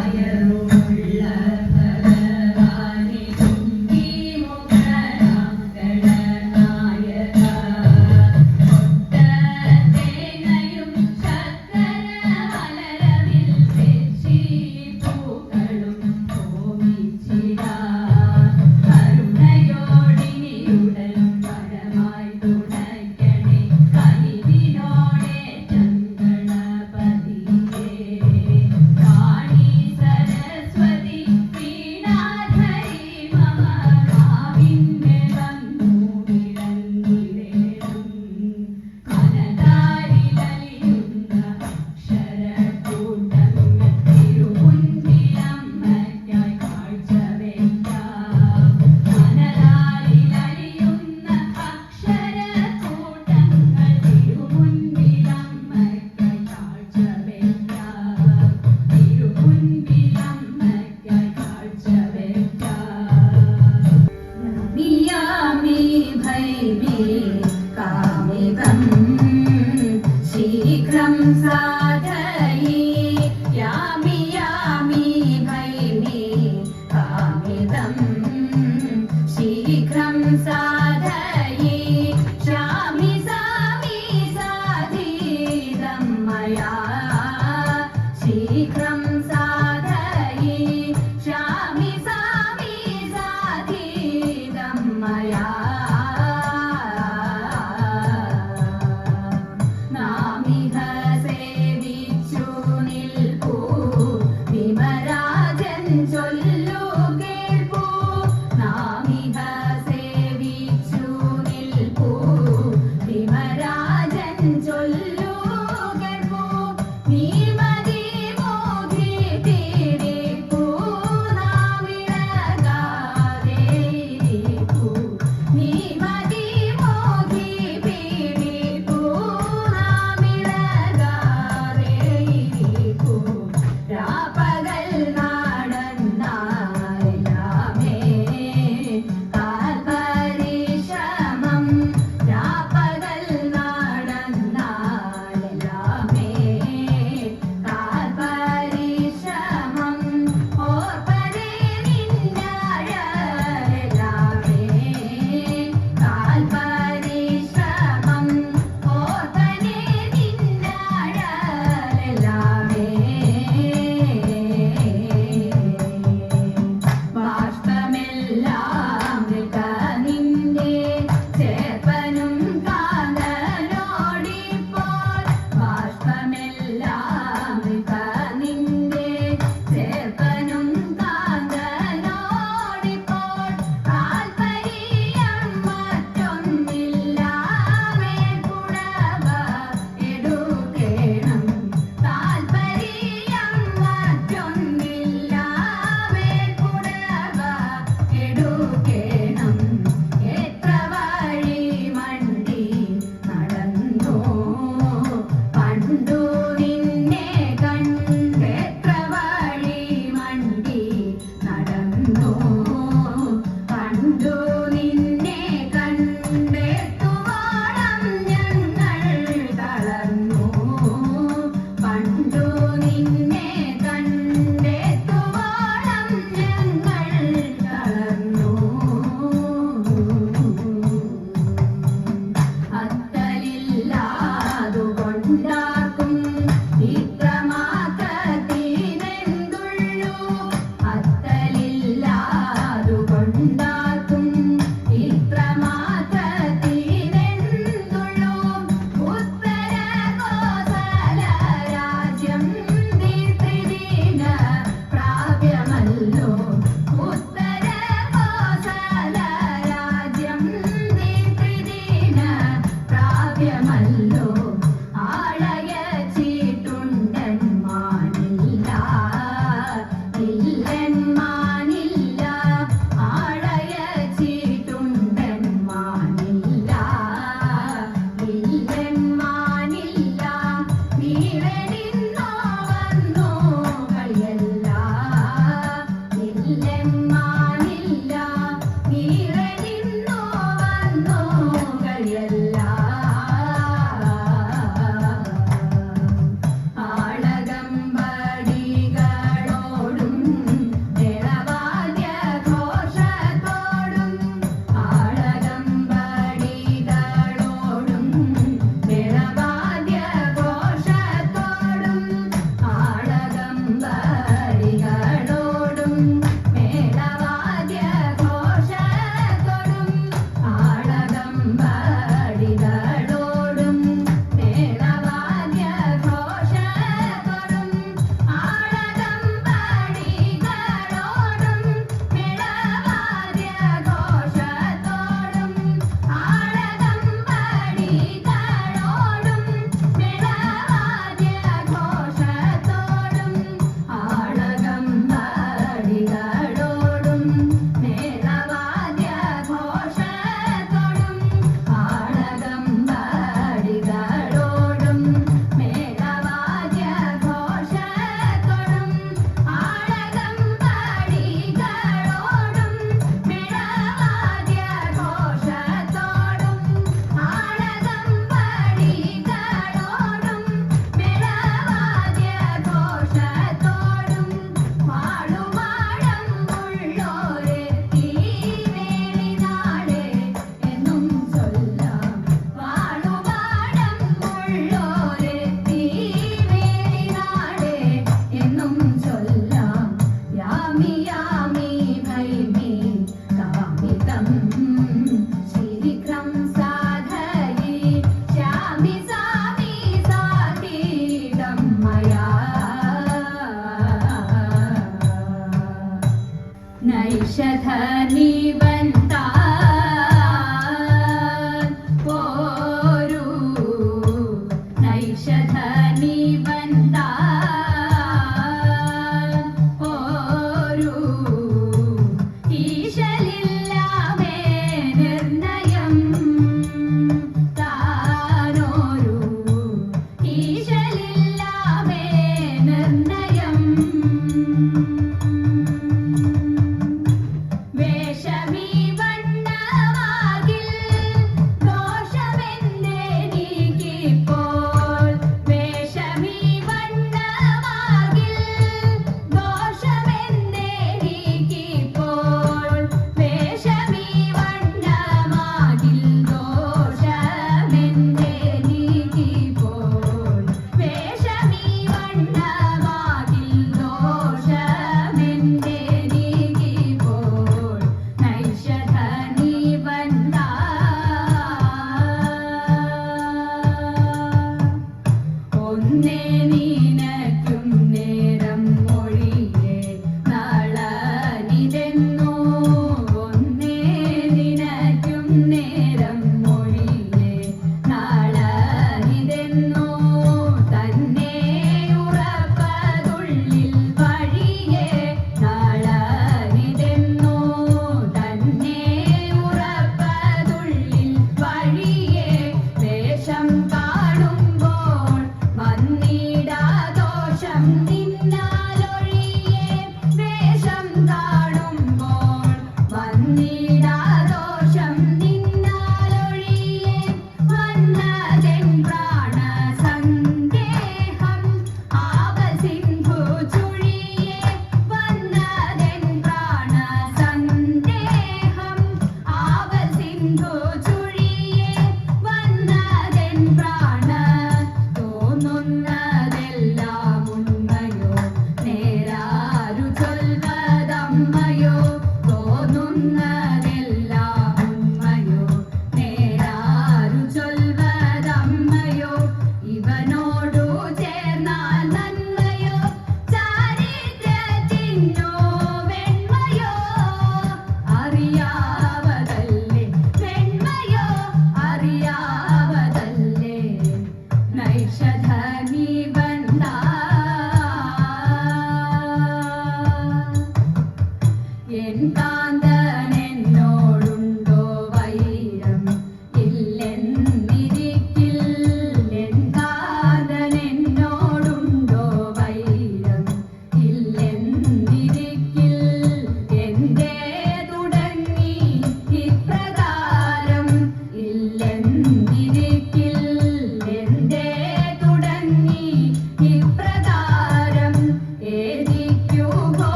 Fire.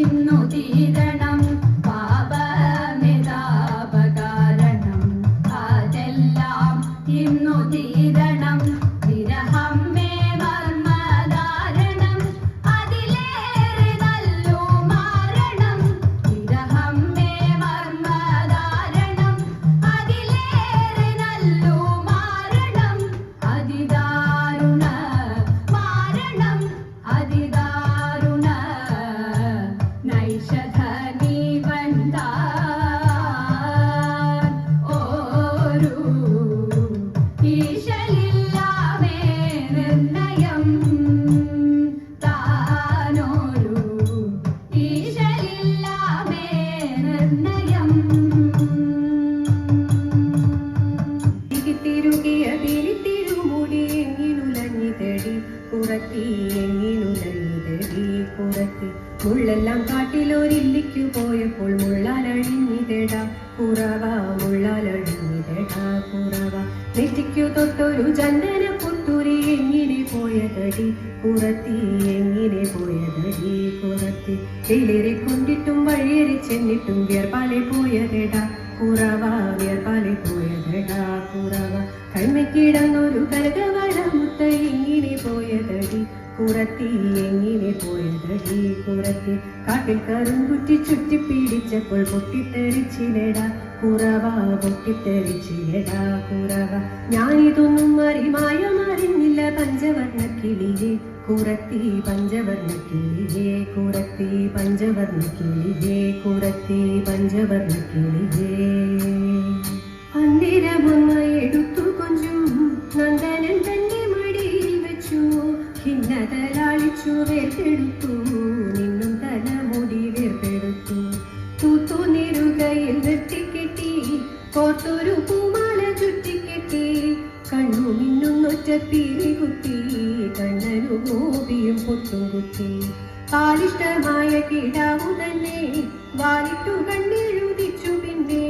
ഇന്നു തീരാ കുറത്തി എങ്ങിനുലഞ്ഞിതടി പുറത്തി. മുള്ളെല്ലാം കാട്ടിലൊരില്ലിക്കു പോയപ്പോൾ മുള്ളാലഴിഞ്ഞിതടാ. കുറവ മുള്ളാലഴിഞ്ഞിതടാ കുറവ നെറ്റിക്കു തൊട്ടൊരു ചന്ദന പുത്തുരി എങ്ങിനെ പോയതടി? പുറത്തി എങ്ങിനെ പോയതടി? പുറത്തി. വെയിലേറെ കൊണ്ടിട്ടും വഴിയേറി ചെന്നിട്ടും വിയർപ്പാലെ പോയതടാ. കുറവ വിയർപ്പാലെ പോയതടാ കുറവ കൺമയ്ക്കിടന്നൊരു കനകവള മുത്ത എങ്ങിനെ പോയതടി. കുറത്തി എങ്ങനെ പോയതടി? കുറത്തി കാട്ടിൽ കറുംകുറ്റി ചുറ്റി പിടിച്ചപ്പോൾ പൊട്ടിത്തെറിച്ചിലടാ. കുറവ പൊട്ടിത്തെറിച്ചിലടാ. കുറവ. ഞാനിതൊന്നും അറിമായം പഞ്ചവർണ കിളിയെ കുറത്തി പഞ്ചവർണ കിളിയെ കുറത്തി പഞ്ചവർണ കിളിയെ കുറത്തി പഞ്ചവർണ വാലിട്ടു കണ്ണെഴുതിച്ചു പിന്നെ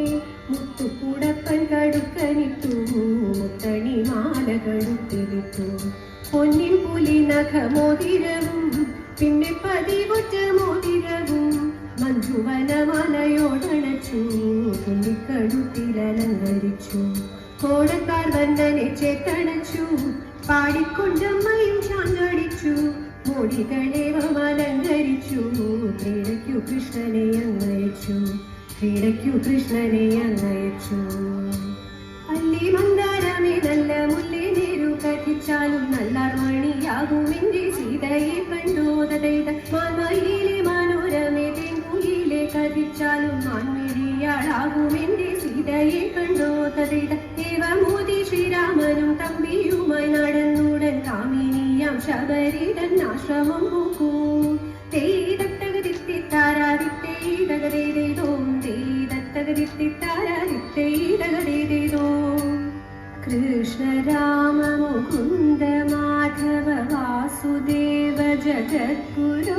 മുത്തുകൂടപ്പൻ കടുക്കനിട്ടു മുത്തണി മാലകടുത്തിരിട്ടു പൊന്നിൻ പുലി നഖമോതിരവും പിന്നെ പതിവൊറ്റ മോതിരവും മഞ്ജുവനമാലയോടണച്ചു കുഞ്ഞിക്കടുത്തിലലങ്കരിച്ചു കോടക്കാർ വന്ദനെ ചേത്തണച്ചു പാടിക്കൊണ്ടമ്മയും ചാങ്ങടിച്ചു. മോടികളേവം അലങ്കരിച്ചു കൃഷ്ണനെ അങ്ങയച്ചു ക്രീഡയ്ക്കു കൃഷ്ണനെ അങ്ങയച്ചു. അല്ലി മന്ദാരമേ നല്ല മുല്ലേ നേരു കഥിച്ചാലും നല്ലാർ മണിയാകും എന്റെ സീതയെ മാൻമയിലെ മനോരമേ തെങ്കുയിലെ കഥിച്ചാലും മാൻമിഴിയാളാകും എന്റെ സീതയെ കണ്ടോതൈത ദേവമോദി ശ്രീരാമനും തമ്പിയുമായി നടന്നുടൻ കാമിനിയാം ശബരിതൻ ആശ്രമം പോക്കൂ. തേതത്തകതിത്തിത്താരാതിത്തേതകതേതേതോം കൃഷ്ണ രാമ മുകുന്ദ മാധവ വാസുദേവ ജഗദ്ഗുരു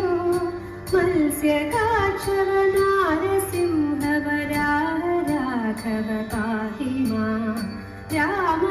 മത്സ്യകാക്ഷവ നാരസിംഹ വരാഹ രാഘവ പാഹി രാമ രാമ